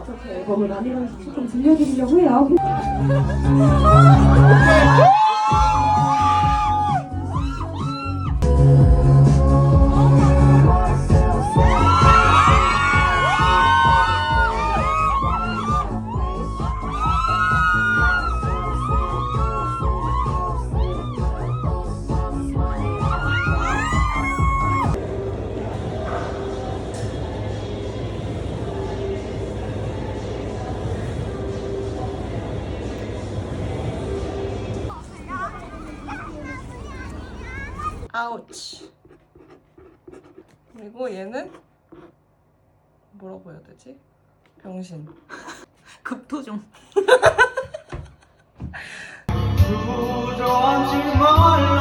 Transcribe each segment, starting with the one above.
어떻게 앨범을 만들어서 조금 들려드리려고 해요. 음. 아우치. 그리고 얘는 뭐라고 해야 되지? 병신. 급토종. 도저하지 말라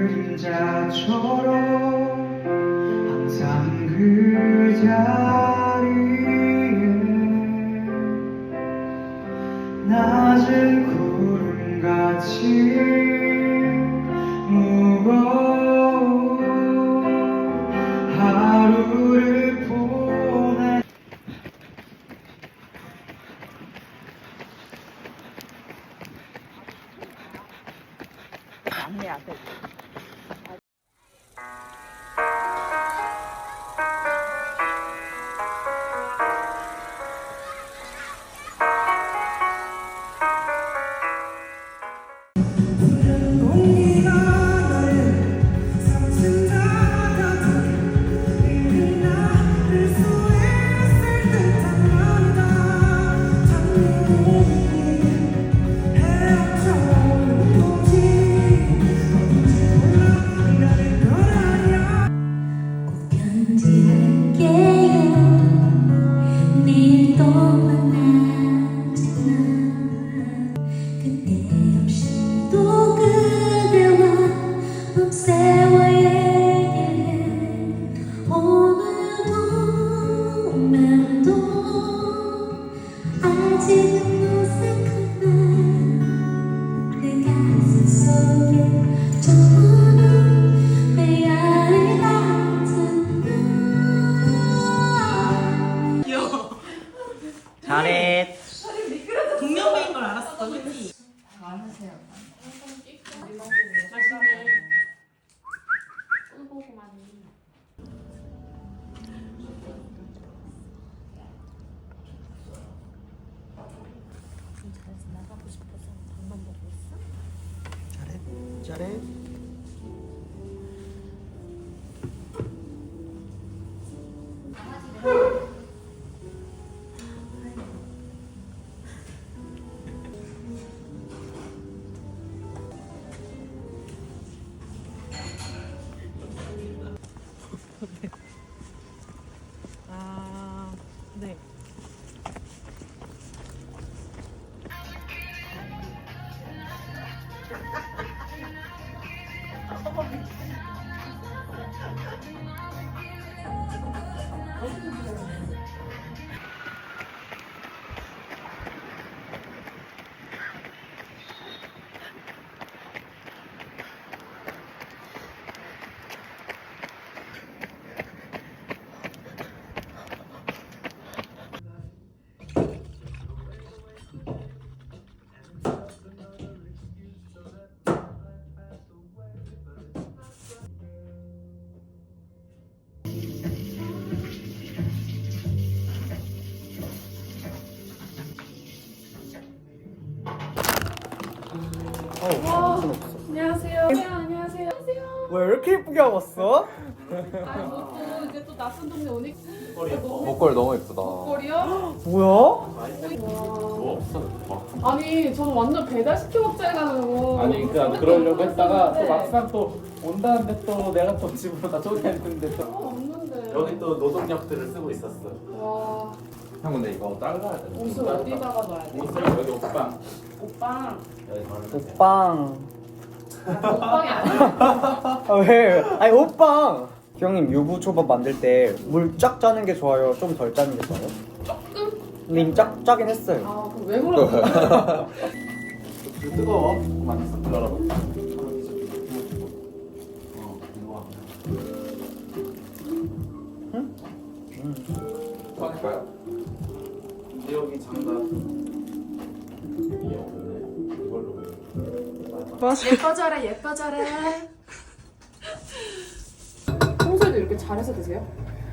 그림자처럼 항상 그 자리에 낮은 구름같이 잘했. 동명배인 걸 알았어, 그치? 잘하세요. Thank you. 왜 이렇게 예쁘게 하고 왔어? 아니 뭐또 이제 또 낯선 동네 오니 목걸이 너무 예쁘다. 거리요? 뭐야? 아니 저는 완전 배달 시켜 먹자에 가는 거. 아니 그러니까 그러려고 했다가 또 막상 또 온다는데 또 내가 또 집으로 다 초대했는데 또 없는데. 여기 또 노동력들을 쓰고 있었어 와 형 근데 이거 잘라야 돼. 옷을 어디다가 놔야 돼? 옷을 여기 옷방 옷방. 여기 오빵. 옷방이 아니야. 아, 왜? 아니 오빵. 형님 유부 초밥 만들 때 물 쫙 짜는 게 좋아요? 좀 덜 짜는 게 좋아요? 조금. 근데 이미 쫙 짜긴 했어요. 아 그럼 왜 물어봐? 이거 뜨거워 그만 열어봐 어 이거 맞을까요? 근데 여기 장갑 예뻐져라 예뻐져라. 평소에도 이렇게 잘해서 드세요?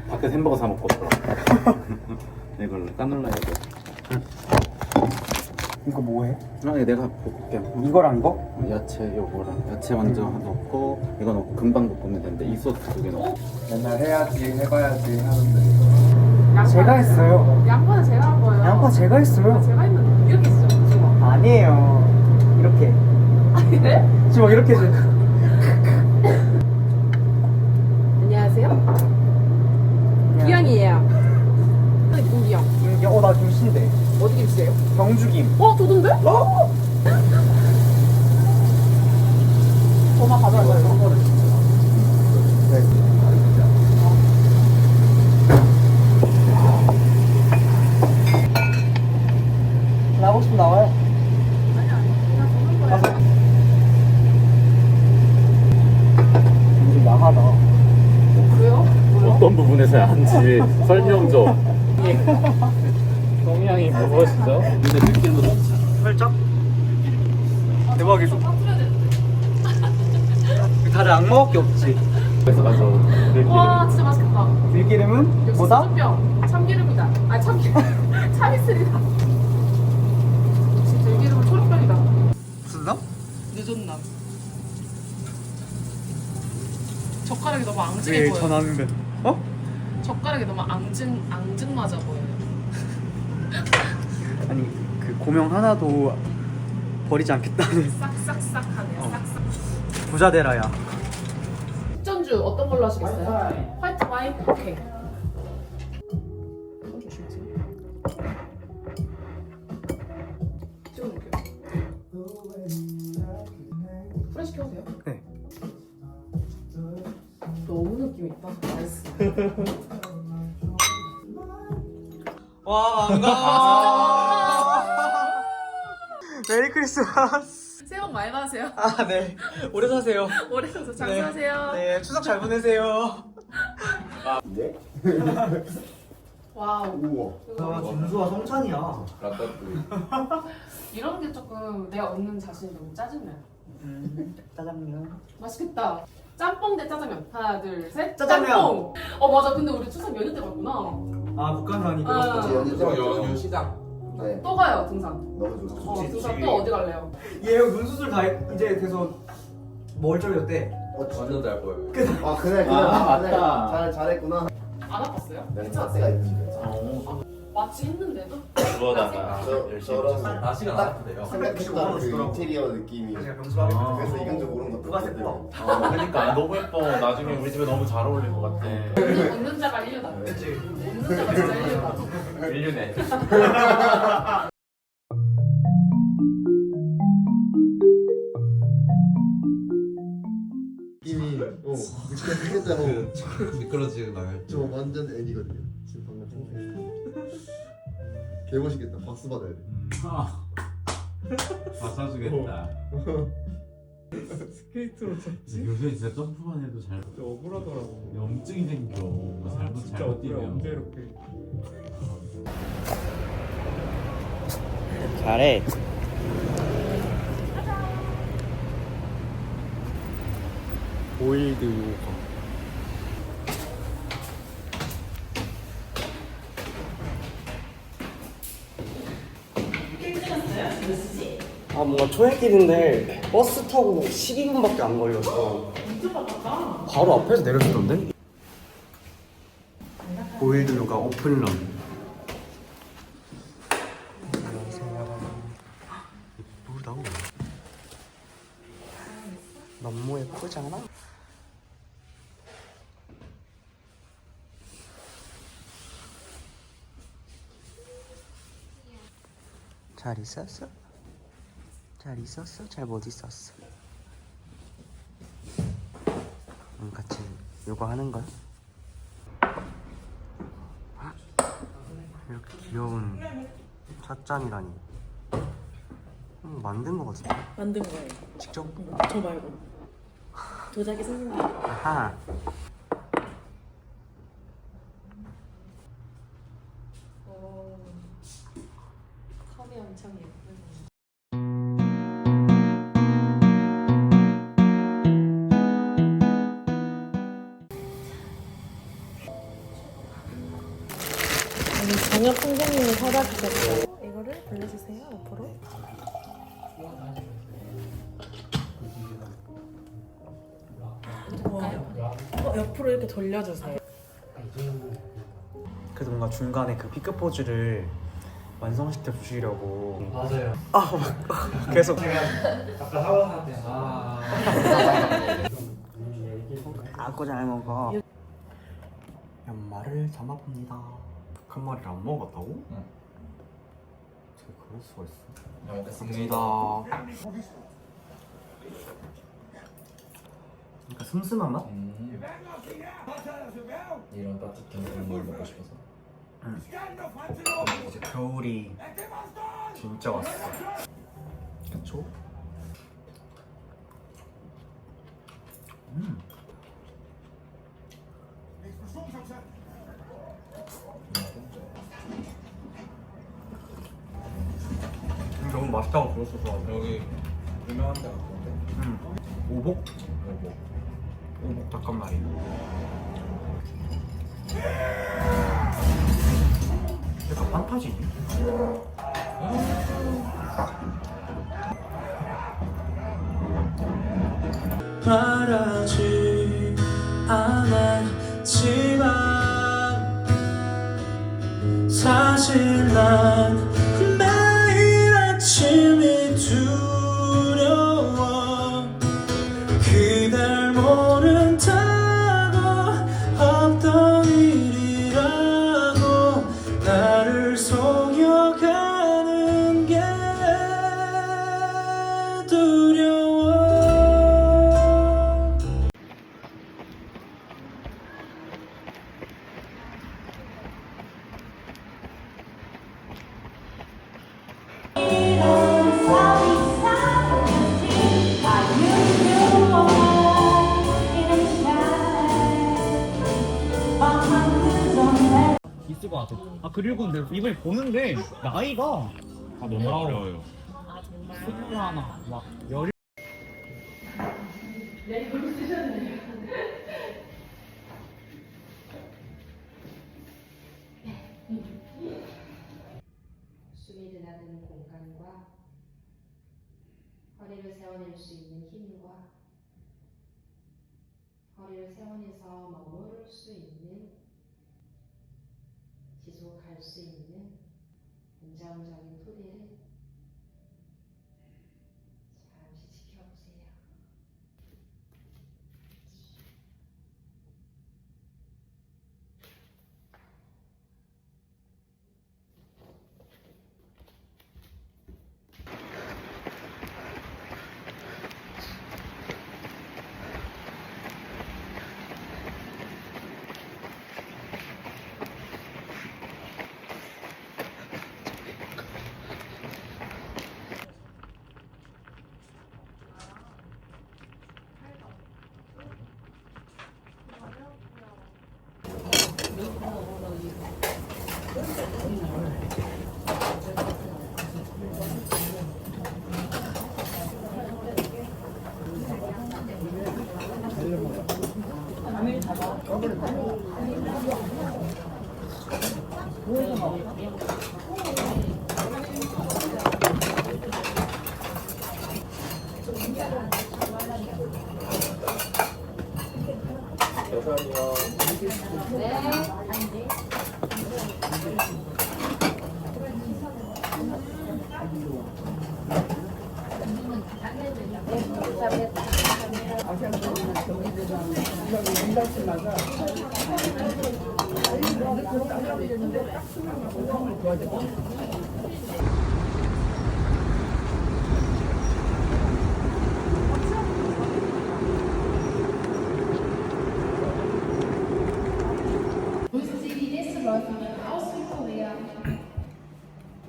밖에서 햄버거 사 먹고 이걸로 까눌러야 돼 이거 뭐해? 아니 내가 볼게 이거랑 이거? 야채 요거랑 야채 먼저 넣고 이거 넣고 금방 볶으면 되는데 이 소스 두 개 넣고 맨날 해야지 해봐야지 하는데. 제가 했어요. 양파는 제가 한 거예요. 양파 제가 했어요. 제가 했는데 이렇게 했죠. 지금. 아니에요. 아니네? 지금 막 이렇게 해줘. 안녕하세요. 기영이에요. 김기영. 어, 나 김씨인데. 어디 김씨예요? 경주김. 어, 저던데? 어? 전화 받아요. 네. 나오고 싶으면 나와요. 가서. 좀 야하다. 그래요? 어떤 부분에서야 한지 설명 좀 동양이 무엇이죠? 근데 느낌도 살짝? 대박이죠? 다들 악마밖에 없지. 그래서 맞아 와, 진짜 맛있겠다. 들기름은 역시 뭐다? 수준병. 참기름이다. 아, 참기름. 참이슬이다. 역시 들기름은 초록병이다. 무슨 나? 늦었나? 젓가락이 너무 앙증해 왜 보여. 전화하는데? 어? 젓가락이 너무 앙증 앙증 맞아 보여요. 아니 그 고명 하나도 버리지 않겠다는 싹싹싹하네요. 싹싹. 부자 되라야. 전주 어떤 걸로 하시겠어요? 화이트 와인? 오케이. 와 반가워. 메리 크리스마스. 새해 복 많이 받으세요. 아 네. 오래 사세요. 올해 도 장사하세요. 네 추석 잘 보내세요. 와우. 아 준수와 성찬이야. 라따뚜이. 이런 게 조금 내가 얻는 자신이 너무 짜증나요. 음, 짜장면. 맛있겠다. 짬뽕 대 짜장면. 하나, 둘, 셋. 짜장면. 짬뽕. 어 맞아. 근데 우리 추석 연휴 때 갔구나. 아 북한산이 아. 연휴 연휴 시장. 네, 또 가요 등산. 너무 좋죠. 어 등산 또 어디 갈래요? 얘 눈수술 다 했- 이제 돼서 멀쩡해졌대. 완전 잘 보여요. 아 그날 그날 아, 그날 맞다. 잘 잘했구나. 안 아팠어요? 네, 괜찮았어요? 있는데. 마취 했는데도? 그러다가 저 열심히 저런 날씨가 나쁜데요. 생각했던 그. 인테리어 느낌이. 제가 아. 그래서 이건 줄 모르는 것도 누가. 세포? 어, 그러니까 너무 예뻐 나중에 우리 집에 너무 잘 어울릴 것 같아 웃는, 웃는 자가 1류다. 그치. 웃는 자가 진짜 1류다. 인류네 느낌이 어그 미끄러지는 나요. 저 완전 애니거든요 지금 방금 생각했어 개 멋있겠다 박수 받아야 돼 아, 맞사주겠다. 스케이트로 쳤지? 요새 진짜 점프만 해도 잘 진짜 억울하더라고. 염증이 생겨. 뭐 잘못 진짜 잘못 억울해. 뛰면. 언제 이렇게. 잘해. 보일드 요가. 아 뭔가 초행길인데 버스 타고 12분밖에 안 걸려서. 바로 앞에서 내려주던데? 보일드 요가 오픈런 잘 있었어? 잘 있었어? 잘 못 있었어? 응, 같이 요거 하는 거야? 이렇게 귀여운 찻잔이라니 음, 만든 거 같은데? 만든 거예요. 직접? 저 말고. 도자기 선생님. 아하 돌려주세요. 그래도 뭔가 중간에 그 피크 포즈를 완성시켜 주시려고 맞아요. 아 막, 계속 아까 하원한테 아. 아고 잘 먹어 연말을 한 마리를 안 먹었다고? 응. 어떻게 그럴 수가 있어 잘 먹습니다 그러니까 슴슴한 맛? 음. 이런 따뜻한 국물 먹고 싶어서. 이제 겨울이 진짜 왔어 그쵸? 음. 음, 너무 맛있다고 들었어서 여기 유명한 데 같은데. 음. 오복? 뭐오 복 닭간말이 약간 판타지 말 있을 것 같아. 아 그리고 근데 이번에 보는데 나이가 아 너무 어려워요. 스물 하나 막 열. 숨이 드나드는 공간과 허리를 세워낼 수 있는 힘과 허리를 세워내서 머무를 수 있는 지속할 수 있는 안정적인 토대를 잡아.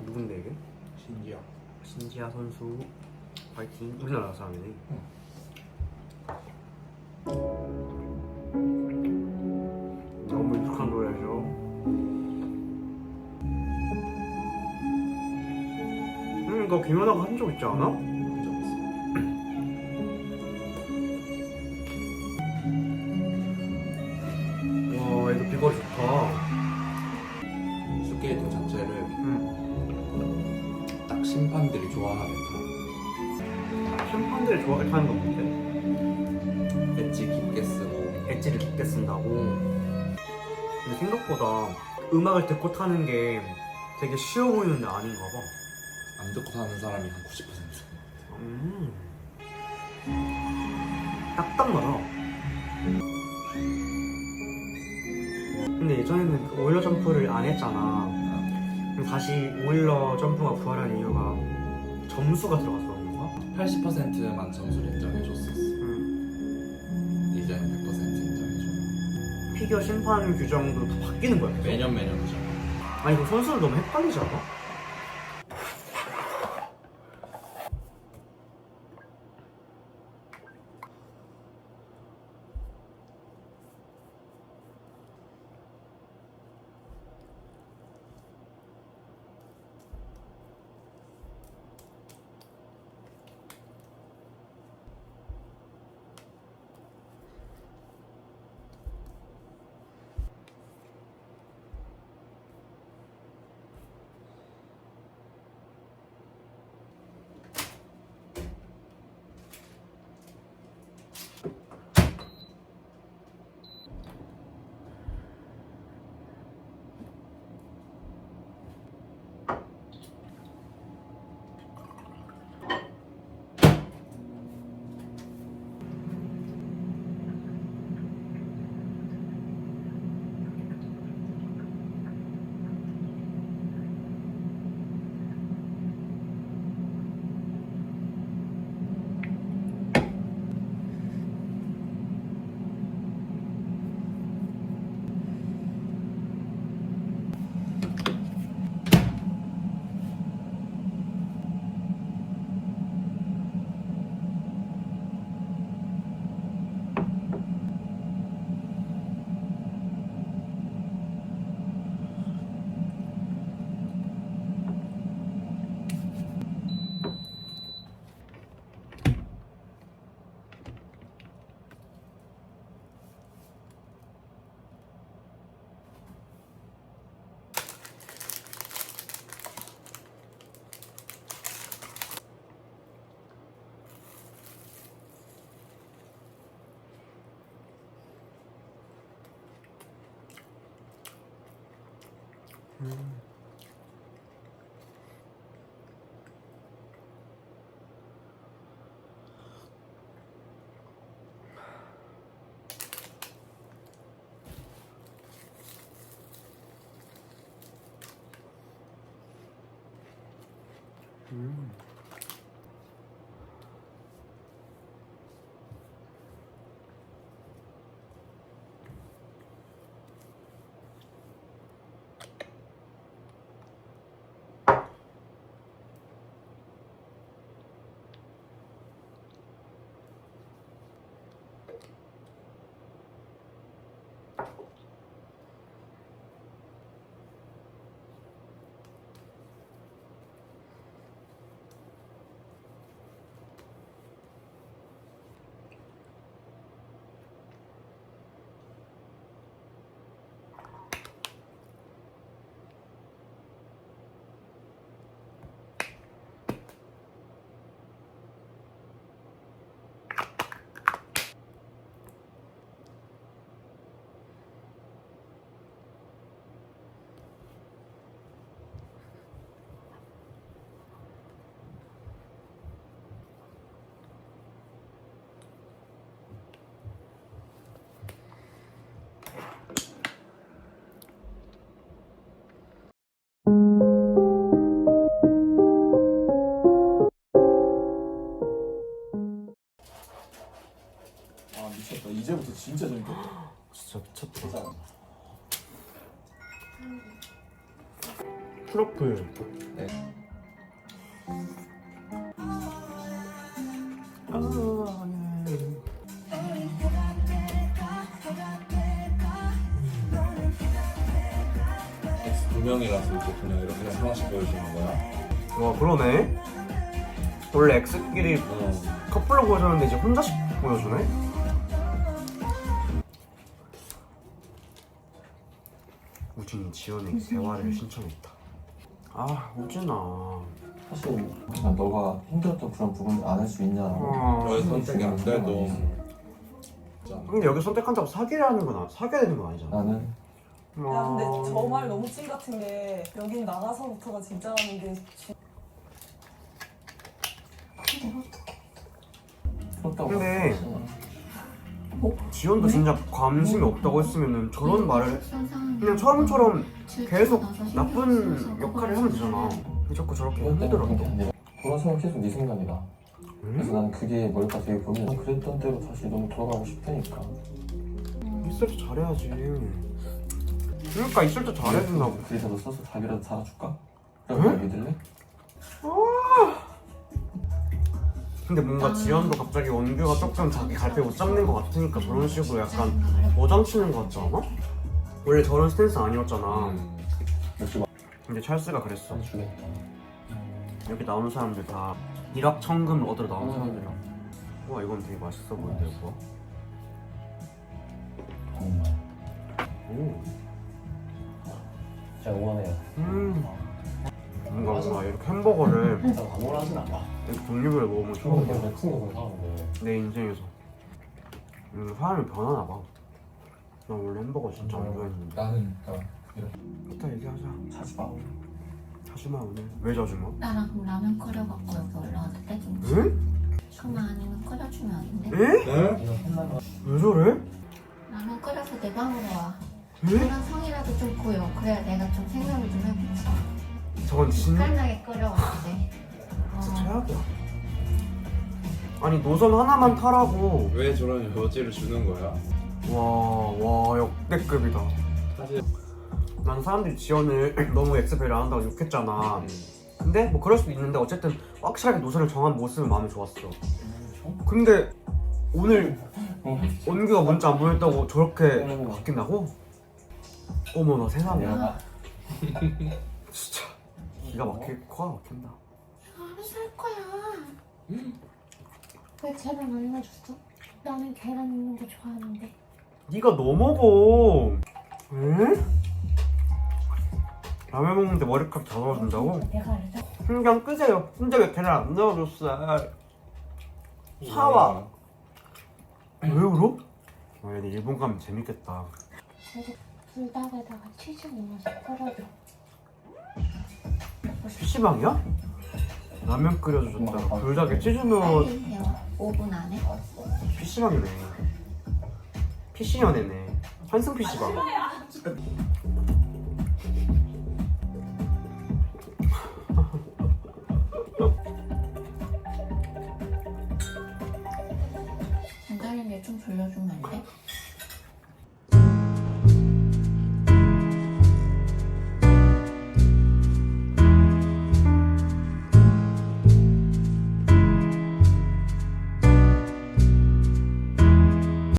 누군데 이게? 신기야. 신지아 선수 파이팅 우리나라 사람이네 너무 익숙한 노래죠 음 이거 김연아가 한 적 있지 않아? 쓴다고 근데 생각보다 음악을 듣고 타는 게 되게 쉬워 보이는 데 아닌가 봐 안 듣고 사는 사람이 한 90%. 음. 딱딱 맞아 근데 예전에는 그 오일러 점프를 안 했잖아 다시 오일러 점프가 부활한 이유가 점수가 들어가서 그런 건가? 80%만 점수를 인정해줬었어. 피겨 심판 규정도 다 바뀌는 거야 계속? 매년 매년이죠. 아니 이거 선수들 너무 헷갈리지 않아? 음. 줄게. 진짜 미쳤다. 트러플. 네. 아, 네. 두 명이라서 이렇게 그냥 이렇게 하나씩 보여주는 거야. 와 그러네. 원래 X끼리 어. 커플로 보여줬는데 이제 혼자씩 보여주네. 우진이 지연에게 대화를 신청했다. 아 우진아. 사실 그냥 너가 힘들었던 그런 부분을 안 할 수 있냐 아, 너의 선택이 안 돼도 근데 여기 선택한다고 사귀라는 건 아, 사귀어야 되는 건 아니잖아. 나는 야 근데 저 말 너무 찐 같은 게 여긴 나가서부터가 진짜라는 게그 지연도 진짜 관심이 없다고 했으면은 저런 말을 그냥 처음처럼 계속 나쁜 역할을 하면 되잖아. 왜 자꾸 저렇게 그런 게 흔들어? 아니라 그런 생각 계속 네 생각이다 그래서 응? 나는 그게 뭘까 되게 고민 난 그랬던 대로 다시 너무 돌아가고 싶으니까 있을 때 잘해야지. 그러니까 있을 때 잘해준다고. 그래서 너 써서 답이라도 달아줄까? 응? 그럼 날 믿을래? 근데 뭔가 지연도 갑자기 원규가 조금 자기 갈피 못 잡는 것 같으니까 저런 식으로 약간 어장치는 것 같지 않아? 원래 저런 스탠스 아니었잖아. 음. 역시 근데 찰스가 그랬어. 주겠다 여기 나오는 사람들 다 일확 천금을 얻으러 나오는 사람들이야. 와 이건 되게 맛있어 보인다 이거. 정말 오. 제가 응원해요 음. 뭔가 뭔가 이렇게 햄버거를 아무나 하진 않아 이렇게 종류별로 먹으면 좋은 처음. 그냥 큰거 사는데 내 인생에서. 음, 사람이 변하나 봐. 나 원래 햄버거 진짜 안 좋아했는데. 나는 그러니까 이따 얘기하자. 자지 마 자주 마 오늘. 왜 자주 마? 나랑 그럼 라면 끓여갖고 여기 올라와도 돼? 좀 응? 그만 아니면 끓여주면 안 돼? 에? 네? 이거 혼나면 왜 저래? 라면 끓여서 내 방으로 와 에? 그런 성이라도 좀 보여 그래야 내가 좀 생각을 좀 해보자 저건 진짜 깔나게 끓여와야 돼 어. 최악이야. 아니 노선 하나만 타라고. 왜 저런 여지를 주는 거야? 와, 와 역대급이다. 사실 난 사람들이 지연을 너무 엑스페일 안 한다고 욕했잖아. 음. 근데 뭐 그럴 수도 있는데 어쨌든 확실하게 노선을 정한 모습은 마음에 좋았어. 근데 오늘 원규가 문자 안 보냈다고 저렇게 바뀐다고? 어머나 세상에. 진짜 기가 막힐 코가 막힌다. 알아서 할 거야 왜 계란 안 넣어줬어? 나는 계란 있는 거 좋아하는데 네가 너 먹어. 에? 라면 먹는데 머리카락 다 넣어준다고? 내가 알죠? 신경 끄세요. 근데 왜 계란 안 넣어줬어? 사와. 왜 울어? 아, 근데 일본 가면 재밌겠다. 불닭에다가 치즈 넣어서 끓여줘 PC방이야? 라면 끓여주셨다가 불닭에 치즈 넣어 빨리 해요 5분 안에 PC방이네. PC연애네. 환승 PC방. 간단하게 좀 돌려주면 안 돼?